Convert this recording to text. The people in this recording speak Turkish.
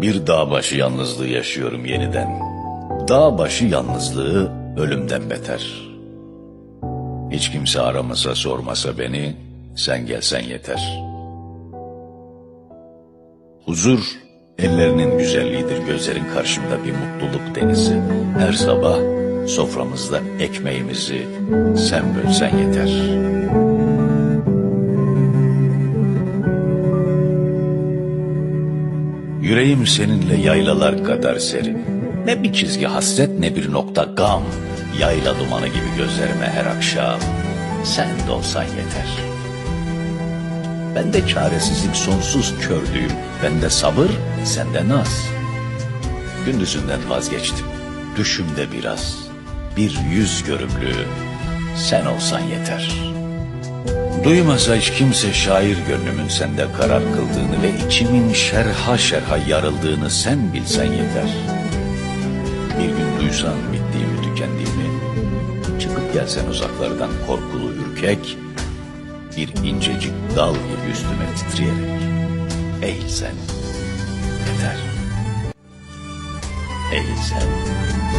Bir dağ başı yalnızlığı yaşıyorum yeniden. Dağ başı yalnızlığı ölümden beter. Hiç kimse aramasa sormasa beni, sen gelsen yeter. Huzur, ellerinin güzelliğidir gözlerin karşımda bir mutluluk denizi. Her sabah soframızda ekmeğimizi sen bölsen yeter. Yüreğim seninle yaylalar kadar serin. Ne bir çizgi hasret ne bir nokta gam. Yayla dumanı gibi gözlerime her akşam. Sen de olsan yeter. Ben de çaresizlik sonsuz kördüğüm. Bende sabır, sende naz. Gündüzünden vazgeçtim. Düşümde biraz. Bir yüz görümlü. Sen olsan yeter. Duymasa hiç kimse şair gönlümün sende karar kıldığını ve içimin şerha şerha yarıldığını sen bilsen yeter. Bir gün duysan bittiğimi tükendiğimi, çıkıp gelsen uzaklardan korkulu ürkek, bir incecik dal gibi üstüme titreyerek, eğilsen yeter. Eğilsen yeter.